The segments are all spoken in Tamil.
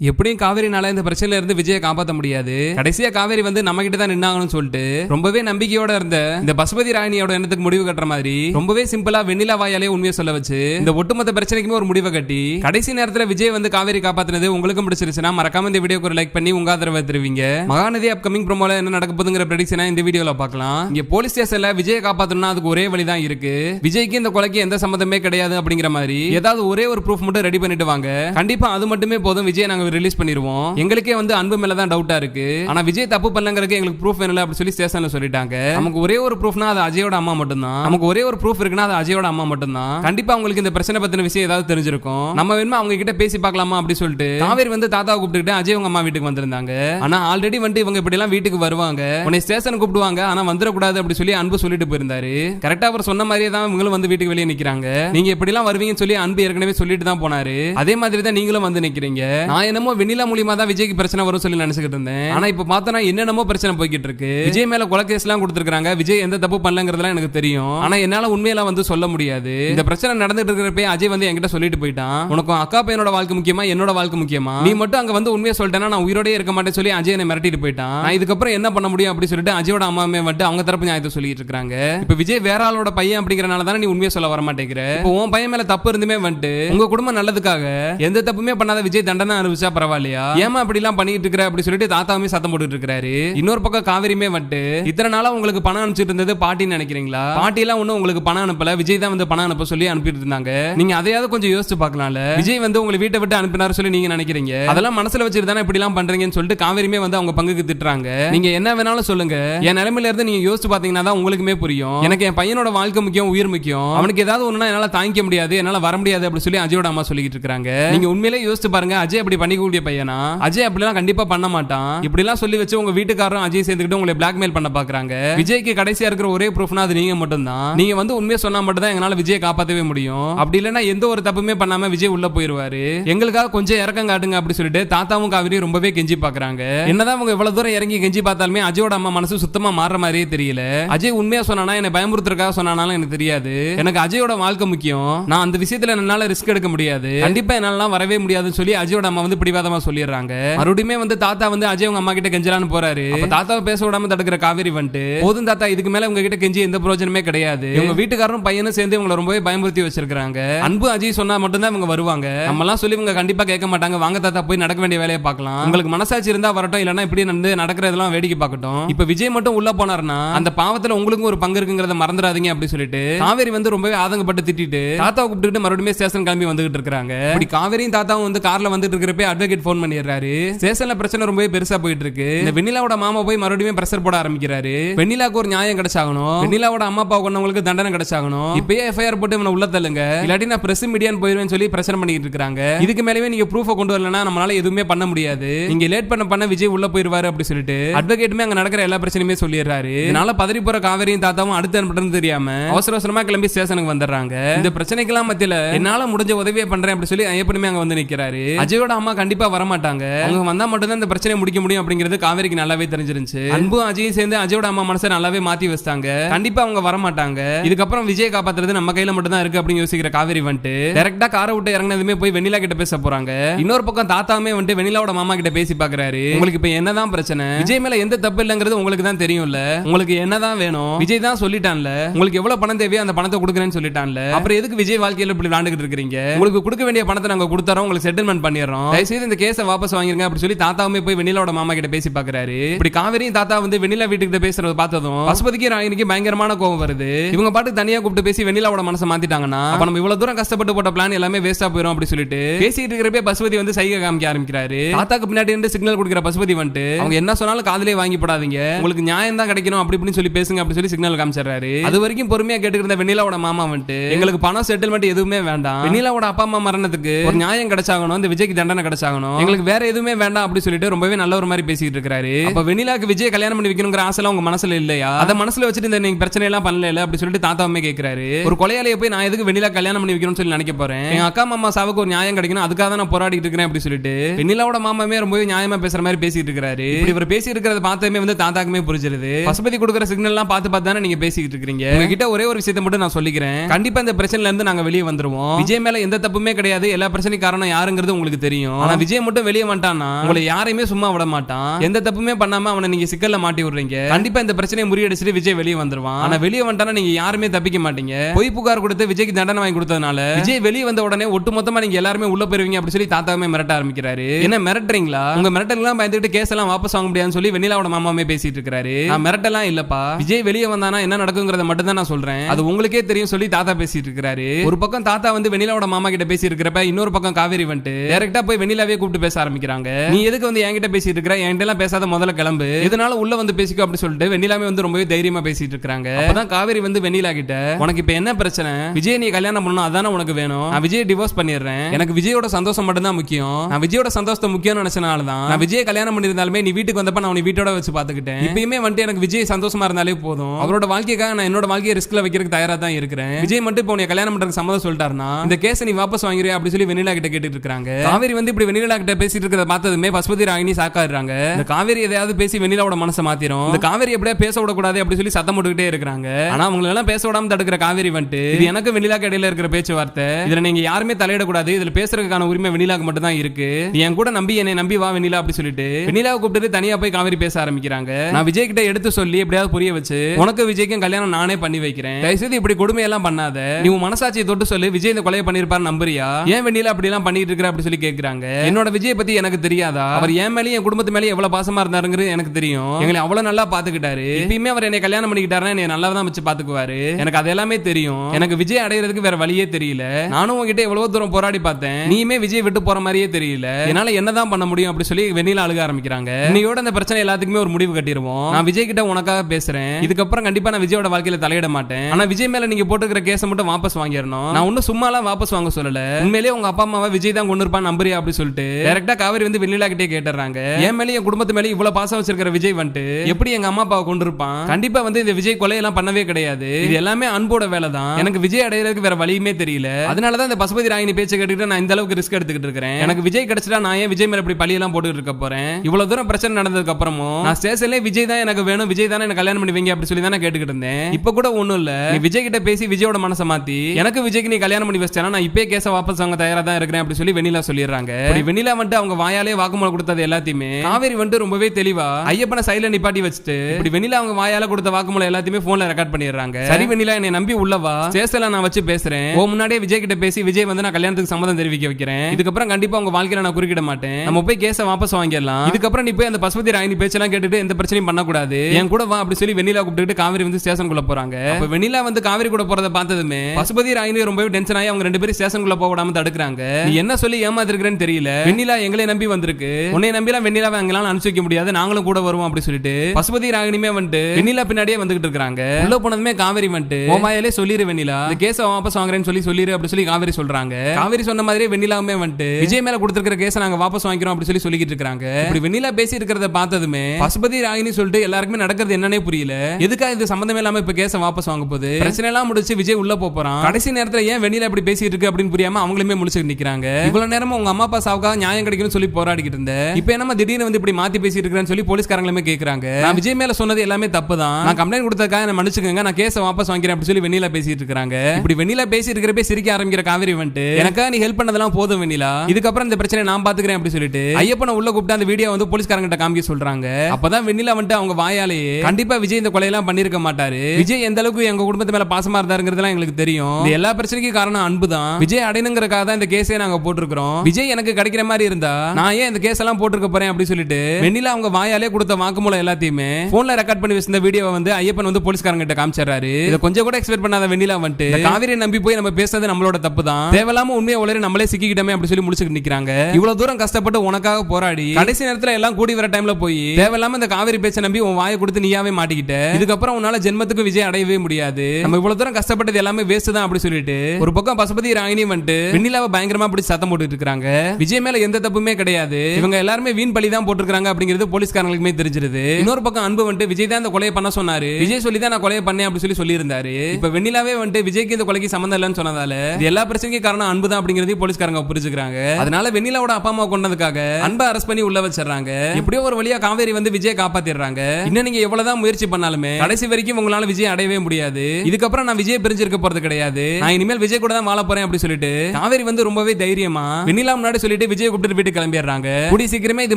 எப்படியும் காவேரினால இந்த பிரச்சனையில இருந்து விஜயை காப்பாற்ற முடியாது. கடைசியா காவேரி வந்து நம்ம கிட்ட தான் நின்னாங்கன்னு சொல்லிட்டு ரொம்பவே நம்பிக்கையோட இருந்த இந்த பசுபதி ராணியோட எண்ணத்துக்கு முடிவு கட்டுற மாதிரி ரொம்பவே சிம்பிளா வெண்ணிலா வாயாலே உண்மையை சொல்ல வச்சு இந்த ஒட்டுமொத்த பிரச்சனைக்குமே ஒரு முடிவை கட்டி கடைசி நேரத்துல விஜய் வந்து காவேரி காப்பாத்தினது உங்களுக்கு பிடிச்சிருச்சுன்னா மறக்காம இந்த வீடியோக்கு ஒரு லைக் பண்ணி உங்க ஆதரவை தருவீங்க. மகாநதி அப்கமிங் ப்ரோமோல என்ன நடக்க போதுங்கிற ப்ரெடிக்ஷனை இந்த வீடியோல பார்க்கலாம். இங்க போலீஸ் ஸ்டேஷன்ல விஜய காப்பாத்தணும்னா அதுக்கு ஒரே வழி தான் இருக்கு. விஜய்க்கு இந்த கொலைக்கு எந்த சம்மந்தமே கிடையாது அப்படிங்கிற மாதிரி ஏதாவது ஒரே ஒரு ப்ரூஃப் மட்டும் ரெடி பண்ணிட்டு வாங்க. கண்டிப்பா அது மட்டுமே போதும். விஜய் நாங்க ரிலீஸ் பண்ணிடுவோம் எங்களுக்கே வந்து அன்பு மேல தான் டவுட்டா இருக்கு. ஆனா விஜய் தப்பு பண்ணலங்கிறதுக்கு எங்களுக்கு ப்ரூஃப் வேணும்ல அப்படி சொல்லி ஸ்டேஷன்ல சொல்லிட்டாங்க. நமக்கு ஒரே ஒரு ப்ரூஃப்னா அது அஜயோட அம்மா மட்டும்தான். நமக்கு ஒரே ஒரு ப்ரூஃப் இருக்குன்னா அது அஜயோட அம்மா மட்டும்தான். கண்டிப்பா உங்களுக்கு இந்த பிரச்சனை பத்தின விஷயம் ஏதாவது தெரிஞ்சிருக்கும். நம்ம வேணுமா அவங்க கிட்ட பேசி பார்க்கலாமா அப்படி சொல்லிட்டு காவேரி வந்து தாத்தா கூப்பிட்டுக்கிட்டு அஜய் உங்க அம்மா வீட்டுக்கு வந்திருந்தாங்க. ஆனா ஆல்ரெடி வந்து இவங்க இப்படி எல்லாம் வீட்டுக்கு வருவாங்க. உன்னை ஸ்டேஷன் கூப்பிடுவாங்க ஆனா வந்துடக்கூடாது அப்படி சொல்லி அன்பு சொல்லிட்டு போயிருந்தாரு. கரெக்டா அவர் சொன்ன மாதிரியே தான் இவங்களும் வந்து வீட்டுக்கு வெளியே நிக்கிறாங்க. நீங்க இப்படி எல்லாம் வருவீங்கன்னு சொல்லி அன்பு ஏற்கனவே சொல்லிட்டு தான் போனாரு. அதே மாதிரி தான் நீங்களும் வந்து நிக்கிறீங்க. நான் என்னமோ வெண்ணிலா மூலியமா தான் விஜய்க்கு பிரச்சனை வரும் சொல்லி நினைச்சுக்கிட்டு இருந்தேன். ஆனா இப்ப பார்த்தனா என்னென்னமோ பிரச்சனை போய்கிட்டு இருக்கு. விஜய் மேல கொலை கேஸ் எல்லாம் கொடுத்துருக்காங்க விஜய் எந்த தப்பு பண்ணலங்கிறதுலாம் எனக்கு தெரியும். ஆனா என்னால உண்மையெல்லாம் வந்து சொல்ல முடியாது. இந்த பிரச்சனை நடந்துட்டு இருக்கிறப்ப அஜய் வந்து என்கிட்ட சொல்லிட்டு போயிட்டான். உனக்கும் அக்கா பையனோட வாழ்க்கை முக்கியமா? என்னோட வாழ்க்கை முக்கியமா? நீ மட்டும் அங்க வந்து உண்மையை சொல்லிட்டேன்னா நான் உயிரோடய இருக்க மாட்டேன் சொல்லி அஜய் என்னை மிரட்டிட்டு போயிட்டான். நான் இதுக்கப்புறம் என்ன பண்ண முடியும் அப்படி சொல்லிட்டு அஜயோட அம்மாமே வந்து அவங்க தரப்பு நியாயத்தை சொல்லிட்டு இருக்காங்க. இப்ப விஜய் வேற ஆளோட பையன் அப்படிங்கறனால தானே நீ உண்மையை சொல்ல வர மாட்டேங்கிற? உன் பையன் மேல தப்பு இருந்துமே வந்துட்டு உங்க குடும்பம் நல்லதுக்காக எந்த தப்புமே பண்ணாத விஜய் தண்டனை அனுபவிச்சா பரவாயில்லையா? ஏமா அப்படி எல்லாம் பண்ணிட்டு இருக்கிற? அப்படி சொல்லிட்டு தாத்தாவுமே சத்தம் போட்டுட்டு இருக்காரு இன்னொரு பக்கம் காவேரியுமே வந்துட்டு இத்தனை நாளா உங்களுக்கு பணம் அனுப்பிச்சிட்டு இருந்தது பாட்டின்னு நினைக்கிறீங்களா? பாட்டி எல்லாம் ஒண்ணும் உங்களுக்கு பணம் அனுப்பல. விஜய் தான் வந்து பணம் அனுப்ப சொல்லி அனுப்பிட்டு இருந்தாங்க. நீங்க அதையாவது கொஞ்சம் யோசிச்சு பார்க்கலாம்ல. விஜய் வந்து உங்களை வீட்டை விட்டு அனுப்பினாரு சொல்லி நீங்க நினைக்கிறீங்க. அதெல்லாம் மனசுல வச்சுட்டு தானே இப்படி எல்லாம் பண்றீங்கன்னு சொல்லிட்டு காவேரியுமே வந்து அவங்க பங்குக்கு திட்டுறாங்க. நீங்க என்ன வேணாலும் சொல்லுங்க. என் நிலைமையில இருந்து நீங்க யோசிச்சு பாத்தீங்கன்னா தான் உங்களுக்குமே புரியும். எனக்கு என் பையனோட வாழ்க்கை முக்கியம் உயிர் முக்கியம். அவனுக்கு ஏதாவது ஒண்ணுனா என்னால தாங்கிக்க முடியாது என்னால வர முடியாது அப்படின்னு சொல்லி அஜயோட அம்மா சொல்லிட்டு இருக்காங்க நீங்க உண்மையிலே யோசிச்சு பாருங்க. அஜய் அப்படி பண்ணி பண்ணிக்கூடிய பையனா? அஜய் அப்படிலாம் கண்டிப்பா பண்ண மாட்டான். இப்படி எல்லாம் சொல்லி வச்சு உங்க வீட்டுக்காரரும் அஜய் சேர்ந்துக்கிட்டு உங்களை பிளாக்மெயில் பண்ண பாக்குறாங்க. விஜய்க்கு கடைசியா இருக்கிற ஒரே ப்ரூஃப்னா அது நீங்க மட்டும் தான் நீங்க வந்து உண்மையை சொன்னா மட்டும் தான் எங்களால விஜய் காப்பாத்தவே முடியும். அப்படி இல்லைன்னா எந்த ஒரு தப்புமே பண்ணாம விஜய் உள்ள போயிருவாரு. எங்களுக்காக கொஞ்சம் இறக்கம் காட்டுங்க அப்படி சொல்லிட்டு தாத்தாவும் காவிரியும் ரொம்பவே கெஞ்சி பாக்குறாங்க. என்னதான் அவங்க இவ்வளவு தூரம் இறங்கி கெஞ்சி பார்த்தாலுமே அஜயோட அம்மா மனசு சுத்தமா மாற மாதிரியே தெரியல. அஜய் உண்மையா சொன்னானா என்னை பயமுறுத்துறதுக்காக சொன்னானாலும் எனக்கு தெரியாது. எனக்கு அஜயோட வாழ்க்கை முக்கியம். நான் அந்த விஷயத்துல என்னால ரிஸ்க் எடுக்க முடியாது. கண்டிப்பா என்னால வரவே முடியாதுன்னு சொல்லி அஜயோட அம்மா வந்து பிடிவாதமா சொல்லிடுறாங்க. மறுபடியுமே வந்து தாத்தா வந்து அஜய் உங்க அம்மா கிட்ட கெஞ்சலான்னு போறாரு. தாத்தாவை பேச விடாம தடுக்கிற காவேரி வந்துட்டு. போதும் தாத்தா இதுக்கு மேல உங்க கிட்ட கெஞ்சி எந்த பிரயோஜனமே கிடையாது. இவங்க வீட்டுக்காரரும் பையனும் சேர்ந்து இவங்களை ரொம்பவே பயமுறுத்தி வச்சிருக்காங்க அன்பு அஜய் சொன்னா மட்டும்தான் இவங்க வருவாங்க. நம்ம எல்லாம் சொல்லி இவங்க கண்டிப்பா கேட்க மாட்டாங்க. வாங்க தாத்தா போய் நடக்க வேண்டிய வேலையை பார்க்கலாம். உங்களுக்கு மனசாட்சி இருந்தா வரட்டும் இல்லைன்னா இப்படி வந்து நடக்கிறதெல்லாம் வேடிக்கை பார்க்கட்டும். இப்ப விஜய் மட்டும் உள்ள போனாருன்னா அந்த பாவத்துல உங்களுக்கும் ஒரு பங்கு இருக்குங்கிறத மறந்துடாதீங்க அப்படி சொல்லிட்டு காவேரி வந்து ரொம்பவே ஆதங்கப்பட்டு திட்டிட்டு தாத்தாவை கூப்பிட்டு மறுபடியும் ஸ்டேஷன் கிளம்பி வந்துகிட்டு இருக்காங்க இப்படி காவேரியும் தாத்தாவும் வந்து கார்ல வந்துட்டு இருக்கிறப்ப அட்வொகேட் ஃபோன் பண்ணிடுறாரு. ஸ்டேஷன்ல பிரச்சனை ரொம்பவே பெருசா போயிட்டு இருக்கு இந்த வெண்ணிலாவோட மாமா போய் மறுபடியும் பிரஷர் போட ஆரம்பிக்கிறாரு. வெண்ணிலாக்கு ஒரு நியாயம் கிடைச்சாகணும். வெண்ணிலாவோட அம்மா அப்பா கொண்டவங்களுக்கு தண்டனை கிடைச்சாகணும். இப்பயே எஃப்ஐஆர் போட்டு இவனை உள்ள தள்ளுங்க. இல்லாட்டி நான் பிரஸ் மீடியான்னு போயிருவேன் சொல்லி பிரச்சனை பண்ணிட்டு இருக்காங்க. இதுக்கு மேலவே நீங்க ப்ரூஃப் கொண்டு வரலனா நம்மளால எதுவுமே பண்ண முடியாது. நீங்க லேட் பண்ண பண்ண விஜய் உள்ள போயிருவாரு அப்படி சொல்லிட்டு அட்வொகேட்டுமே அங்க நடக்கிற எல்லா பிரச்சனையுமே சொல்லிடுறாரு. இதனால பதறி போற காவேரியும் தாத்தாவும் அடுத்து அனுப்புறது தெரியாம அவசர அவசரமா கிளம்பி ஸ்டேஷனுக்கு வந்துடுறாங்க. இந்த பிரச்சனைக்கெல்லாம் மத்தியில என்னால முடிஞ்ச உதவியை பண்றேன் அப்படி சொல்லி ஐயப்பனுமே அங்க வந்து நிக்கிறாரு. அஜயோட அம்மா கண்டிப்பா வர மாட்டாங்க அவங்க வந்தா மட்டும் தான் இந்த பிரச்சனையை முடிக்க முடியும் அப்படிங்கிறது காவேரிக்கு நல்லாவே தெரிஞ்சிருந்துச்சு. அன்பு அஜயும் சேர்ந்து அஜயோட அம்மா மனசை நல்லாவே மாத்தி வச்சிட்டாங்க. கண்டிப்பா அவங்க வர மாட்டாங்க இதுக்கப்புறம் விஜய் காப்பாத்துறது நம்ம கையில மட்டும் தான் இருக்கு அப்படின்னு யோசிக்கிற காவேரி வந்துட்டு டேரக்டா காரை விட்டு இறங்கினதுமே போய் வெண்ணிலா கிட்ட பேச போறாங்க. இன்னொரு பக்கம் தாத்தாவுமே வந்துட்டு வெண்ணிலாவோட மாமா கிட்ட பேசி பாக்குறாரு. உங்களுக்கு இப்ப என்னதான் பிரச்சனை? விஜய் மேல எந்த தப்பு இல்லங்கிறது உங்களுக்கு தான் தெரியும்ல. உங்களுக்கு என்னதான் வேணும்? விஜய் தான் சொல்லிட்டான்ல. உங்களுக்கு எவ்வளவு பணம் தேவையோ அந்த பணத்தை கொடுக்குறேன்னு சொல்லிட்டான்ல. அப்புறம் எதுக்கு விஜய் வாழ்க்கையில இப்படி விளாண்டுகிட்டு இருக்கீங்க உங்களுக்கு கொடுக்க வேண்டிய பணத்தை நாங்க கொடுத்துறோம் உங்களுக்கு செட்டில்மெண்ட் பண்ணிடுறோம். தயவுசெய்து இந்த கேஸை வாபஸ் வாங்கிருங்க அப்படி சொல்லி தாத்தாவுமே போய் வெண்ணிலாவோட மாமா கிட்ட பேசி பாக்குறாரு. இப்படி காவேரியும் தாத்தா வந்து வெண்ணிலா வீட்டுக்கிட்ட பேசுறது பார்த்ததும் பசுபதிக்கு ராயினிக்கு பயங்கரமான கோவம் வருது. இவங்க பாட்டுக்கு தனியா கூப்பிட்டு பேசி வெண்ணிலாவோட மனசை மாத்திட்டாங்கன்னா அப்ப நம்ம இவ்வளவு தூரம் கஷ்டப்பட்டு போட்ட பிளான் எல்லாமே வேஸ்டா போயிடும் அப்படி சொல்லிட்டு பேசிட்டு இருக்கிறப்ப பசுபதி வந்து சைகை காமிக்க ஆரம்பிக்கிறாரு. தாத்தாக்கு பின்னாடி இருந்து சிக்னல் கொடுக்குற பசுபதி வந்துட்டு அவங்க என்ன சொன்னாலும் காதலே வாங்கி போடாதீங்க. உங்களுக்கு நியாயம் தான் கிடைக்கணும். அப்படி இப்படின்னு சொல்லி பேசுங்க அப்படி சொல்லி சிக்னல் காமிச்சிடுறாரு. அது வரைக்கும் பொறுமையா கேட்டுக்கிட்டு வெண்ணிலாவோட மாமா வந்துட்டு எங்களுக்கு பணம் செட்டில்மெண்ட் எதுவுமே வேண்டாம். வெண்ணிலாவோட அப்பா அம்மா மரணத்துக்கு ஒரு நியாயம் கிடைச்சாகணும். இந்த விஜய்க்கு தண்டனை கிடைச்சாகணும் எங்களுக்கு வேற எதுவுமே வேண்டாம் அப்படி சொல்லிட்டு ரொம்பவே நல்ல ஒரு மாதிரி பேசிட்டு இருக்காரு அப்ப வெண்ணிலாக்கு விஜய் கல்யாணம் பண்ணி வைக்கணுங்கிற ஆசை உங்க மனசுல இல்லையா? அத மனசுல வச்சுட்டு இந்த நீங்க பிரச்சனை எல்லாம் பண்ணல அப்படி சொல்லிட்டு தாத்தாவுமே கேக்குறாரு. ஒரு கொலையாளியை போய் நான் எதுக்கு வெண்ணிலா கல்யாணம் பண்ணி வைக்கணும்னு சொல்லி நினைக்க போறேன்? எங்க அக்கா மாமா சாவுக்கு ஒரு நியாயம் கிடைக்கணும் அதுக்காக தான் நான் போராடிட்டு இருக்கிறேன் அப்படி சொல்லிட்டு. வெண்ணிலாவோட மாமாமே ரொம்பவே நியாயமா பேசுற மாதிரி பேசிட்டு இருக்காரு இவர் பேசி இருக்கிறத பார்த்ததுமே வந்து தாத்தாக்குமே புரிஞ்சிருது. பசுபதி கொடுக்குற சிக்னல் எல்லாம் பார்த்து பார்த்து தானே நீங்க பேசிக்கிட்டு இருக்கீங்க உங்ககிட்ட ஒரே ஒரு விஷயத்தை மட்டும் நான் சொல்லிக்கிறேன். கண்டிப்பா இந்த பிரச்சனைல இருந்து நாங்க வெளியே வந்துருவோம். விஜய் மேல எந்த தப்புமே கிடையாது. எல்லா பிரச்சனையும் காரணம் யாருங்கிறது உங்களுக்கு தெரியும். ஆனா விஜய் மட்டும் வெளியே வந்துட்டான்னா உங்களை யாரையுமே சும்மா விட மாட்டான். எந்த தப்புமே பண்ணாம அவனை நீங்க சிக்கல்ல மாட்டி விடுறீங்க. கண்டிப்பா இந்த பிரச்சனையை முறியடிச்சிட்டு விஜய் வெளியே வந்துருவான். ஆனா வெளியே வந்துட்டானா நீங்க யாருமே தப்பிக்க மாட்டீங்க. பொய் புகார் கொடுத்து விஜய்க்கு தண்டனை வாங்கி கொடுத்ததுனால விஜய் வெளியே வந்த உடனே ஒட்டுமொத்தமா நீங்க எல்லாருமே உள்ள போயிருவீங்க அப்படி சொல்லி தாத்தாவே மிரட்ட ஆரம்பிக்கிறாரு. என்ன மிரட்டுறீங்களா? உங்க மிரட்டலாம் பயந்துட்டு கேஸ் எல்லாம் வாபஸ் வாங்க முடியாதுன்னு சொல்லி வெண்ணிலாவோட மாமாவே பேசிட்டு இருக்காரு. நான் மிரட்டலாம் இல்லப்பா. விஜய் வெளியே வந்தானா என்ன நடக்குங்கிறத மட்டும் தான் நான் சொல்றேன். அது உங்களுக்கே தெரியும் சொல்லி தாத்தா பேசிட்டு இருக்காரு. ஒரு பக்கம் தாத்தா வந்து வெண்ணிலாவோட மாமா கிட்ட பேசி இருக்கிறப்ப இன்னொரு பக்கம் காவேரி வந்துட்டு டேரக்டா போய் வெண்ணிலாவே கூப்பிட்டு பேச ஆரம்பிக்கிறாங்க. நீ எதுக்கு வந்து என்கிட்ட பேசிட்டு இருக்கிற? என்கிட்ட எல்லாம் பேசாத முதல்ல கிளம்பு. இதனால உள்ள வந்து பேசிக்கோ அப்படி சொல்லிட்டு வெண்ணிலாமே வந்து ரொம்பவே தைரியமா பேசிட்டு இருக்காங்க அப்பதான் காவேரி வந்து வெண்ணிலா கிட்ட உனக்கு இப்ப என்ன பிரச்சனை? விஜய் நீ கல்யாணம் பண்ணணும் அதானே உனக்கு வேணும். நான் விஜய் டிவோர்ஸ் பண்ணிடுறேன். எனக்கு விஜயோட சந்தோஷம் மட்டும் தான் முக்கியம். நான் விஜயோட சந்தோஷத்தை முக்கியம் நினைச்சனால தான் நான் விஜய் கல்யாணம் பண்ணிருந்தாலுமே நீ வீட்டுக்கு வந்தப்ப நான் உன்னை வீட்டோட வச்சு பாத்துக்கிட்டேன் இப்பயுமே வந்துட்டு எனக்கு விஜய் சந்தோஷமா இருந்தாலே போதும். அவரோட வாழ்க்கைக்காக நான் என்னோட வாழ்க்கையை ரிஸ்க்ல வைக்கிறதுக்கு தயாரா தான் இருக்கிறேன். விஜய் மட்டும் இப்போ உன்னை கல்யாணம் பண்றதுக்கு சம்மதம் சொல்லிட்டாருன்னா இந்த கேஸை நீ வாபஸ் வாங்கிறியா அப்படி சொல்லி வெண்ணிலா கிட்ட கேட்டுட்டு இருக்காங்க காவேரி வந்து இப்படி வெண்ணிலா கிட்ட பேசிட்டு இருக்கிறத பார்த்ததுமே பசுபதி ராகினி சாக்காடுறாங்க இந்த காவேரி எதையாவது பேசி வெண்ணிலாவோட மனசை மாத்திரும். இந்த காவேரி எப்படியா பேச விடக்கூடாது அப்படி சொல்லி சத்தம் போட்டுக்கிட்டே இருக்காங்க ஆனா அவங்களை எல்லாம் பேச விடாம தடுக்கிற காவேரி வந்துட்டு இது எனக்கு வெண்ணிலாக்கு இடையில இருக்கிற பேச்சுவார்த்தை. இதுல நீங்க யாருமே தலையிடக்கூடாது. இதுல பேசுறதுக்கான உரிமை வெண்ணிலாக்கு மட்டும் தான் இருக்கு என் கூட நம்பி என்னை நம்பி வா வெண்ணிலா அப்படி சொல்லிட்டு வெண்ணிலாவை கூப்பிட்டு தனியா போய் காவேரி பேச ஆரம்பிக்கிறாங்க. நான் விஜய் கிட்ட எடுத்து சொல்லி எப்படியாவது புரிய வச்சு உனக்கு விஜய்க்கும் கல்யாணம் நானே பண்ணி வைக்கிறேன். தயவுசெய்து இப்படி கொடுமையெல்லாம் பண்ணாத. நீ உன் மனசாட்சியை தொட்டு சொல்லு விஜய் இந்த கொலையை பண்ணிருப்பாரு நம்புறியா? ஏன் வெண்ணிலா அப்படி எல்லாம் பண்ணிட்டு இருக்கிற அப்படி சொல்லி கேக்குறாங்க? என்னோட விஜய் பத்தி எனக்கு தெரியாதா? அவர் என் மேலேயும் என் குடும்பத்து மேலேயும் எவ்வளவு பாசமா இருந்தாருங்கிறது எனக்கு தெரியும். எங்களை அவ்வளவு நல்லா பாத்துக்கிட்டாரு. இப்பயுமே அவர் என்னை கல்யாணம் பண்ணிக்கிட்டாருன்னா என்னை நல்லா தான் வச்சு பாத்துக்குவாரு. எனக்கு அது எல்லாமே தெரியும். எனக்கு விஜய் அடையிறதுக்கு வேற வழியே தெரியல. நானும் உங்ககிட்ட எவ்வளவு தூரம் போராடி பார்த்தேன். நீயுமே விஜய் விட்டு போற மாதிரியே தெரியல. என்னால என்னதான் பண்ண முடியும் அப்படி சொல்லி வெண்ணில அழுக ஆரம்பிக்கிறாங்க. இன்னையோட அந்த பிரச்சனை எல்லாத்துக்குமே ஒரு முடிவு கட்டிடுவோம். நான் விஜய் கிட்ட உனக்காக பேசுறேன். இதுக்கப்புறம் கண்டிப்பா நான் விஜயோட வாழ்க்கையில தலையிட மாட்டேன். ஆனா விஜய் மேல நீங்க போட்டுக்கிற கேஸை மட்டும் வாபஸ் வாங்கிடணும். நான் ஒன்னும் சும்மாலாம் வாபஸ் வாங்க சொல்லல. உண்மையிலேயே உங்க அப்பா அம்மாவை விஜய் தான் கொண்டு இருப்பான் நம்புறியா அப்படி சொல்லிட்டு. டைரக்டா காவேரி வந்து வெண்ணிலா கிட்டே கேட்டுறாங்க. என் மேலே என் குடும்பத்து மேலே இவ்வளவு பாசம் வச்சிருக்கிற விஜய் வந்துட்டு எப்படி எங்க அம்மா அப்பாவை கொண்டு இருப்பான்? கண்டிப்பா வந்து இந்த விஜய் கொலையெல்லாம் பண்ணவே கிடையாது. இது எல்லாமே அன்போட வேலை தான் எனக்கு விஜய் அடையிறதுக்கு வேற வழியுமே தெரியல. அதனாலதான் இந்த பசுபதி ராகினி பேச்சை கேட்டுக்கிட்டு நான் இந்த அளவுக்கு ரிஸ்க் எடுத்துக்கிட்டு இருக்கிறேன். எனக்கு விஜய் கிடைச்சிட்டா நான் ஏன் விஜய் மேல இப்படி பழியெல்லாம் போட்டுக்கிட்டு இருக்க போறேன்? இவ்வளவு தூரம் பிரச்சனை நடந்ததுக்கு அப்புறமும் நான் ஸ்டேஷன்ல விஜய் தான் எனக்கு வேணும் விஜய் தானே எனக்கு கல்யாணம் பண்ணி வைங்க அப்படி சொல்லி தான் கேட்டுக்கிட்டு இருந்தேன். இப்ப கூட ஒண்ணும் இல்ல. விஜய் கிட்ட பேசி விஜயோட மனசை மாத்தி எனக்கு விஜய்க்கு நீ கல்யாணம் பண்ணி வச்சிட்டா நான் இப்பே கேஸ வாபஸ் வாங்க தயாரா தான் இருக்கிறேன் அப்படி சொல்லி வெண்ணிலா சொல்லிடுறாங்க. அப்படி வெண்ணிலா வந்துட்டு அவங்க வாயாலே வாக்குமூலம் கொடுத்தது எல்லாத்தையுமே. காவேரி வந்துட்டு ரொம்பவே தெளிவா ஐயப்பனை சைல நிப்பாட்டி வச்சுட்டு இப்படி வெண்ணிலா அவங்க வாயால கொடுத்த வாக்குமூலம் எல்லாத்தையுமே போன்ல ரெக்கார்ட் பண்ணிடுறாங்க. சரி வெண்ணிலா என்னை நம்பி உள்ளவா? சேசல நான் வச்சு பேசுறேன். ஓ முன்னாடியே விஜய் கிட்ட பேசி விஜய் வந்து நான் கல்யாணத்துக்கு சம்மதம் தெரிவிக்க வைக்கிறேன். இதுக்கப்புறம் கண்டிப்பா உங்க வாழ்க்கையில நான் குறுக்கிட மாட்டேன். நம்ம போய் கேஸை வாபஸ் வாங்கிடலாம். இதுக்கப்புறம் நீ போய் அந்த பசுபதி ராயினி பேச்செல்லாம் கேட்டுட்டு எந்த பிரச்சனையும் பண்ணக்கூடாது. என் கூட வா அப்படி சொல்லி வெண்ணிலா கூப்பிட்டு காவேரி வந்து ஸ்டேஷனுக்குள்ள போறாங்க. அப்ப வெண்ணிலா வந்து காவேரி கூட போறத பார்த்ததுமே பசுபதி ராயினி ரொம்பவே டென்ஷன் ஆகி அவங்க ரெண்டு பேரும் ஸ்டேஷனுக்குள்ள போக விடாம தடுக்கிறாங்க. நீ என்ன சொல்லி ஏமாத்திருக்கிறேன்னு தெரியல. வெண்ணிலா எங்களை நம்பி வந்திருக்கு. உன்னை நம்பிலாம் வெண்ணிலாவை அங்கெல்லாம் அனுப்பிச்சு வைக்க முடியாது. நாங்களும் கூட வருவோம் அப்படி சொல்லிட்டு. பசுபதி ராகினியுமே வந்துட்டு வெண்ணிலா பின்னாடியே வந்துகிட்டு இருக்காங்க உள்ள போனதுமே காவேரி வந்துட்டு. ஓமாயிலே சொல்லிரு வெண்ணிலா. இந்த கேஸ வாபஸ் வாங்குறேன்னு சொல்லி சொல்லிரு அப்படி சொல்லி காவேரி சொல்றாங்க. காவேரி சொன்ன மாதிரியே வெண்ணிலாவுமே வந்துட்டு விஜய் மேல கொடுத்திருக்கிற கேஸ நாங்க வாபஸ் வாங்கிக்கிறோம் அப்படி சொல்லி சொல்லிக்கிட்டு இருக்காங்க இப்படி வெண்ணிலா பேசி இருக்கிறத பார்த்ததுமே பசுபதி ராகினி சொல்லிட்டு எல்லாருக்குமே நடக்கிறது என்னன்னே புரியல. எதுக்காக இது சம்பந்தமே இல்லாம இப்ப கேஸ வாபஸ் வாங்க போகுது? பிரச்சனை எல்லாம் முடிச்சு விஜய் உள்ள போறான். கடைசி நேரத்துல ஏன் வெண்ணிலா இப்படி பேசிட்டு இருக்கு அப்படின்னு புரியாம அவங்களுமே முழிச்சு நிக்கிறாங்க. இவ்வளவு நேரமா உங்க அம்மா அப்பா சாவுக்காக நியாயம் கிடைக்கும்னு சொல்லி போராடிக்கிட்டு இருந்தேன். இப்போ என்னமா திடீர்னு வந்து இப்படி மாத்தி பேசிட்டு இருக்கிறேன்னு சொல்லி போலீஸ்காரங்களுமே கேக்குறாங்க. நான் விஜய் மேல சொன்னது எல்லாமே தப்பு தான் நான் கம்ப்ளைண்ட் கொடுத்ததுக்காக என்ன மன்னிச்சுக்கோங்க. நான் கேஸை வாபஸ் வாங்கிறேன் அப்படி சொல்லி வெண்ணிலா பேசிட்டு இருக்காங்க இப்படி வெண்ணிலா பேசிட்டு இருக்கிறப்ப சிரிக்க ஆரம்பிக்கிற காவேரி வந்துட்டு எனக்கா நீ ஹெல்ப் பண்ணதெல்லாம் போதும் வெண்ணிலா. இதுக்கப்புறம் இந்த பிரச்சனை நான் பாத்துக்கிறேன் அப்படி சொல்லிட்டு ஐயப்பனை உள்ள கூப்பிட்டு அந்த வீடியோ வந்து போலீஸ்காரங்கிட்ட காமிக்க சொல்றாங்க. அப்பதான் வெண்ணிலா வந்துட்டு அவங்க வாயாலேயே கண்டிப்பா விஜய் இந்த கொலையெல்லாம் பண்ணிருக்க மாட்டாரு. விஜய் எந்த அளவுக்கு எங்க குடும்பத்து மேல பாசமா இருந்தாருங்கிறதுலாம் எங்களுக்கு தெரியும். எல்லா பிரச்சனைக்கும் காரணம் அன்பு தான் விஜய் அடையணுங்கிறக்காக தான் இந்த கேஸே நாங்க போட்டிருக்கிறோம். விஜய் எனக்கு கிடைக்கிற மாதிரி இருந்தா நான் ஏன் இந்த கேஸ் எல்லாம் போட்டிருக்க போறேன் அப்படி சொல்லிட்டு வெண்ணிலா அவங்க வாயாலே கொடுத்த வாக்குமூலம் எல்லாத்தையுமே போன்ல ரெக்கார்ட் பண்ணி வச்சிருந்த வீடியோவை வந்து ஐயப்பன் வந்து போலீஸ்காரங்க கிட்ட காமிச்சாரு இதை கொஞ்சம் கூட எக்ஸ்பெக்ட் பண்ணாத வெண்ணிலா வந்துட்டு இந்த காவிரியை நம்பி போய் நம்ம பேசுறது நம்மளோட தப்பு தான் தேவையில்லாம உண்மையை உளறி நம்மளே சிக்கிக்கிட்டமே அப்படி சொல்லி முடிச்சுட்டு நிக்கிறாங்க. இவ்வளவு தூரம் கஷ்டப்பட்டு உனக்காக போராடி கடைசி நேரத்துல எல்லாம் கூடி வர டைம்ல போய் தேவையில்லாம இந்த காவிரி பேச்சை நம்பி உன் வாயை கொடுத்து நீயாவே மாட்டிக்கிட்ட. இதுக்கப்புறம் உன்னால ஜென்மத்துக்கு விஜய் அடையவே முடியாது. நம்ம இவ்வளவு தூரம் கஷ்டப்பட்டது எல்லாமே வேஸ்ட் தான் அப்படி சொல்லிட்டு ஒரு பக்கம் பசுபதி ராகினி வந்துட்டு வெண்ணிலாவை பயங்கரமா அப்படி சத்தம் போட்டு இருக்காங்க விஜய் மேல எந்த தப்புமே கிடையாது. இவங்க எல்லாருமே வீண் பழி தான் போட்டுருக்காங்க அப்படிங்கிறது போலீஸ்காரங்களுக்குமே தெரிஞ்சிருது. இன்னொரு பக்கம் அன்பு வந்துட்டு விஜய் தான் இந்த கொலையை பண்ண சொன்னாரு. விஜய் சொல்லி தான் நான் கொலையை பண்ணேன் அப்படி சொல்லி சொல்லியிருந்தாரு. இப்ப வெண்ணிலாவே வந்துட்டு விஜய்க்கு இந்த கொலைக்கு சம்மந்தம் இல்லைன்னு சொன்னதால இது எல்லா பிரச்சனைக்கும் காரணம் அன்பு தான் அப்படிங்கிறதையும் போலீஸ்காரங்க புரிஞ்சுக்கிறாங்க. அதனால வெண்ணிலாவோட அப்பா அம்மா கொண்டதுக்காக அன்பை அரெஸ்ட் பண்ணி உள்ள வச்சிடறாங்க. எப்படியோ ஒரு வழியா காவேரி வந்து விஜய் காப்பாத்திடுறாங்க. இன்னும் நீங்க எவ்வளவுதான் முயற்சி பண்ணாலுமே கடைசி வரைக்கும் உங்களால விஜய் அடையவே முடியாது. இதுக்கப்புறம் நான் விஜய் பிரிஞ்சிருக்க போறது கிடையாது. நான் இனிமேல் விஜய் கூட தான் வாழ போறேன் அப்படின்னு சொல்லிட்டு காவேரி வந்து ரொம்பவே தைரியமா வெண்ணிலா முன்னாடி சொல்லி சொல்லிட்டு விஜய் கூப்பிட்டு வீட்டுக்கு கிளம்பிடுறாங்க. கூடி சீக்கிரமே இது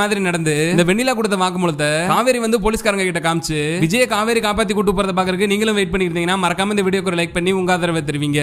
மாதிரி நடந்து இந்த வெண்ணிலா கொடுத்த வாக்குமூலத்தை காவேரி வந்து போலீஸ்காரங்க கிட்ட காமிச்சு விஜய காவேரி காப்பாத்தி கூட்டு போறத பாக்குறதுக்கு நீங்களும் வெயிட் பண்ணிருந்தீங்கன்னா மறக்காம இந்த வீடியோக்கு லைக் பண்ணி உங்க ஆதரவை தருவீங்க.